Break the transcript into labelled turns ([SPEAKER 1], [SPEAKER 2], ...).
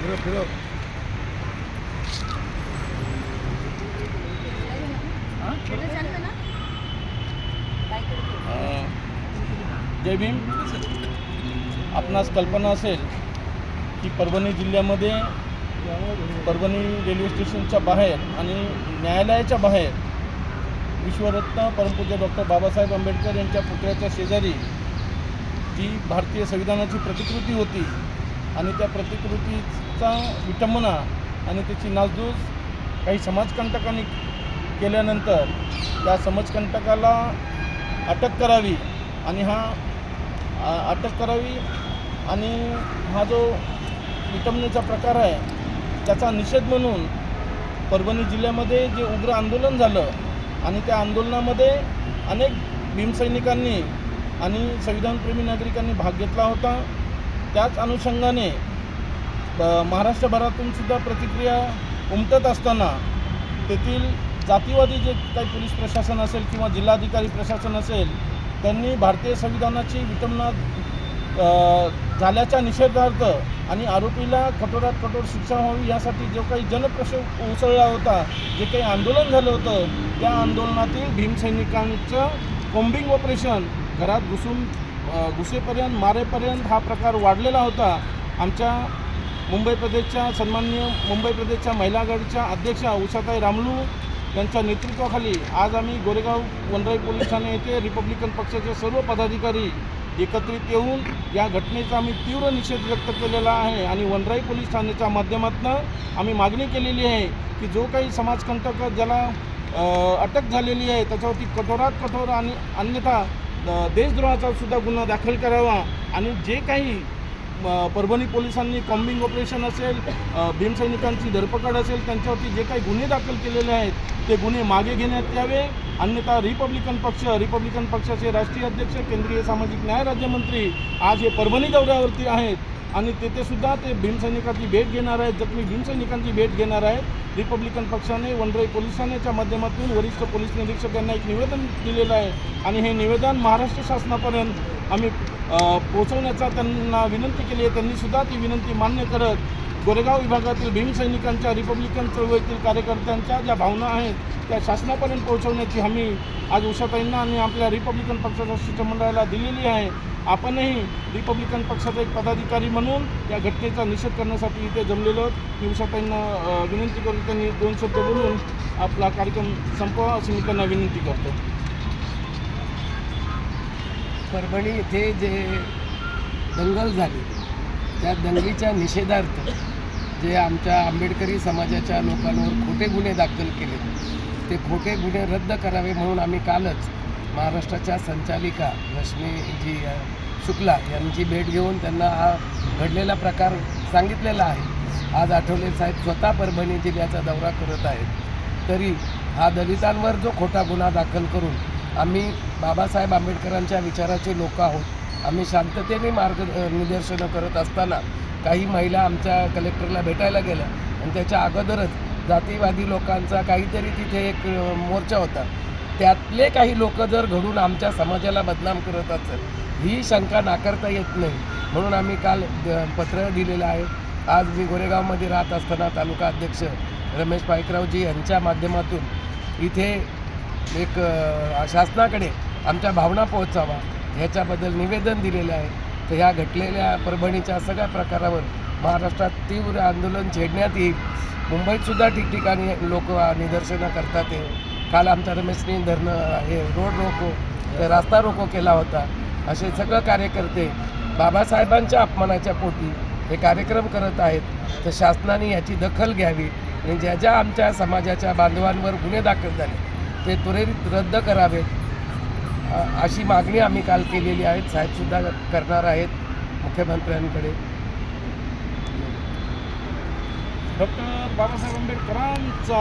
[SPEAKER 1] फिरव
[SPEAKER 2] अं, जय भीम. आपणास कल्पना असेल की परभणी जिल्ह्यामध्ये परभणी रेल्वे स्टेशनच्या बाहेर आणि न्यायालयाच्या बाहेर विश्वरत्न परमपूज्य डॉक्टर बाबासाहेब आंबेडकर यांच्या पुतळ्याच्या शेजारी जी भारतीय संविधानाची प्रतिकृती होती आणि त्या प्रतिकृतीचा विटंबना आणि त्याची नासधूस काही समाजकंटकांनी केल्यानंतर त्या समाजकंटकाला अटक करावी आणि हा अटक करावी आणि हा जो विटंबनेचा प्रकार आहे त्याचा निषेध म्हणून परभणी जिल्ह्यामध्ये जे उग्र आंदोलन झालं आणि त्या आंदोलनामध्ये अनेक भीमसैनिकांनी आणि संविधानप्रेमी नागरिकांनी भाग घेतला होता. त्याच अनुषंगाने महाराष्ट्रभरातून सुद्धा प्रतिक्रिया उमटत असताना तेथील जातीवादी जे काही पोलीस प्रशासन असेल किंवा जिल्हाधिकारी प्रशासन असेल त्यांनी भारतीय संविधानाची विटंबना झाल्याच्या निषेधार्थ आणि आरोपीला कठोरात कठोर शिक्षा व्हावी यासाठी जो काही जनप्रश उसळला होता जे काही आंदोलन झालं होतं त्या आंदोलनातील भीमसैनिकांचं कोम्बिंग ऑपरेशन घरात घुसून घुसेपर्यंत मारेपर्यंत हा प्रकार वाढलेला होता. आमच्या मुंबई प्रदेशच्या सन्माननीय मुंबई प्रदेशच्या महिला आघाडीच्या अध्यक्षा उषाताई रामलू यांच्या नेतृत्वाखाली आज आम्ही गोरेगाव वनराई पोलीस ठाणे येथे रिपब्लिकन पक्षाचे सर्व पदाधिकारी एकत्रित येऊन या घटनेचा आम्ही तीव्र निषेध व्यक्त केलेला आहे आणि वनराई पोलीस ठाण्याच्या माध्यमातून आम्ही मागणी केलेली आहे की जो काही समाजकंटक ज्याला अटक झालेली आहे त्याच्यावरती कठोरात कठोर आणि अन्यथा देशद्रोहाचा सुद्धा गुन्हा दाखल करावा आणि जे काही परभणी पोलिसांनी कॉम्बिंग ऑपरेशन असेल भीमसैनिकांची धरपकड असेल त्यांच्यावरती जे काही गुन्हे दाखल केलेले आहेत ते गुन्हे मागे घेण्यात यावे. अन्यथा रिपब्लिकन पक्ष रिपब्लिकन पक्षाचे राष्ट्रीय अध्यक्ष केंद्रीय सामाजिक न्याय राज्यमंत्री आज हे परभणी दौऱ्यावरती आहेत. आणि तेथे सुद्धा ते भीमसैनिकांची भेट घेणार आहेत. जखमी भीमसैनिकांची भेट घेणार आहेत. रिपब्लिकन पक्षाने वनराई पोलीस ठाण्याच्या माध्यमातून वरिष्ठ पोलीस निरीक्षक यांना एक निवेदन दिलेलं आहे. आणि हे निवेदन महाराष्ट्र शासनापर्यंत आम्ही पोचवण्याचा पोहोचवण्याचा त्यांना विनंती केली आहे. त्यांनी सुद्धा ती विनंती मान्य करत गोरेगाव विभागातील भीमसैनिकांच्या रिपब्लिकन चळवळीतील कार्यकर्त्यांच्या ज्या भावना आहेत त्या शासनापर्यंत पोहोचवण्याची हमी आज उषाताईंना आणि आपल्या रिपब्लिकन पक्षाच्या शिष्टमंडळाला दिलेली आहे. आपणही रिपब्लिकन पक्षाचा एक पदाधिकारी म्हणून या घटनेचा निषेध करण्यासाठी इथे जमलेलो मी उषाताईंना विनंती करून त्यांनी दोन शब्द बोलून आपला कार्यक्रम संपवा अशी मी त्यांना विनंती करतो.
[SPEAKER 3] परभणी येथे जे दंगल झाली त्या दंगलीच्या निषेधार्थ जे आमच्या आंबेडकरी समाजाच्या लोकांवर खोटे गुन्हे दाखल केले ते खोटे गुन्हे रद्द करावे म्हणून आम्ही कालच महाराष्ट्राच्या संचालिका रश्मीजी शुक्ला यांची भेट घेऊन त्यांना हा घडलेला प्रकार सांगितलेला आहे. आज आठवले साहेब स्वतः परभणी जिल्ह्याचा दौरा करत आहेत तरी हा दलितांवर जो खोटा गुन्हा दाखल करून आम्ही बाबासाहेब आंबेडकरांच्या विचाराचे लोक आहोत. आम्ही शांततेने मार्ग निदर्शनं करत असताना काही महिला आमच्या कलेक्टरला भेटायला गेल्या आणि त्याच्या अगोदरच जातीवादी लोकांचा काहीतरी तिथे एक मोर्चा होता. त्यातले काही लोक जर घडून आमच्या समाजाला बदनाम करत असत ही शंका नाकारता येत नाही. म्हणून आम्ही काल द- पत्र दिलेलं आहे. आज मी गोरेगावमध्ये राहत असताना तालुका अध्यक्ष रमेश पायकरावजी यांच्या माध्यमातून इथे एक शासनाकडे आमच्या भावना पोहोचावा ह्याच्याबद्दल निवेदन दिलेलं आहे. तर ह्या घटलेल्या परभणीच्या सगळ्या प्रकारावर महाराष्ट्रात तीव्र आंदोलन छेडण्यात येईल. मुंबईतसुद्धा ठिकठिकाणी लोक निदर्शनं करतात काल आमच्या रमेशनी धरणं हे रोड रोको रास्ता रोको केला होता. असे सगळं कार्यकर्ते बाबासाहेबांच्या अपमानाच्या पोटी हे कार्यक्रम करत आहेत. तर शासनाने याची दखल घ्यावी. आणि ज्या ज्या आमच्या समाजाच्या बांधवांवर गुन्हे दाखल झाले ते त्वरित रद्द करावेत. अशी मागणी आम्ही काल केलेली आहे. साहेबसुद्धा करणार आहेत मुख्यमंत्र्यांकडे.
[SPEAKER 2] डॉक्टर बाबासाहेब आंबेडकरांचा.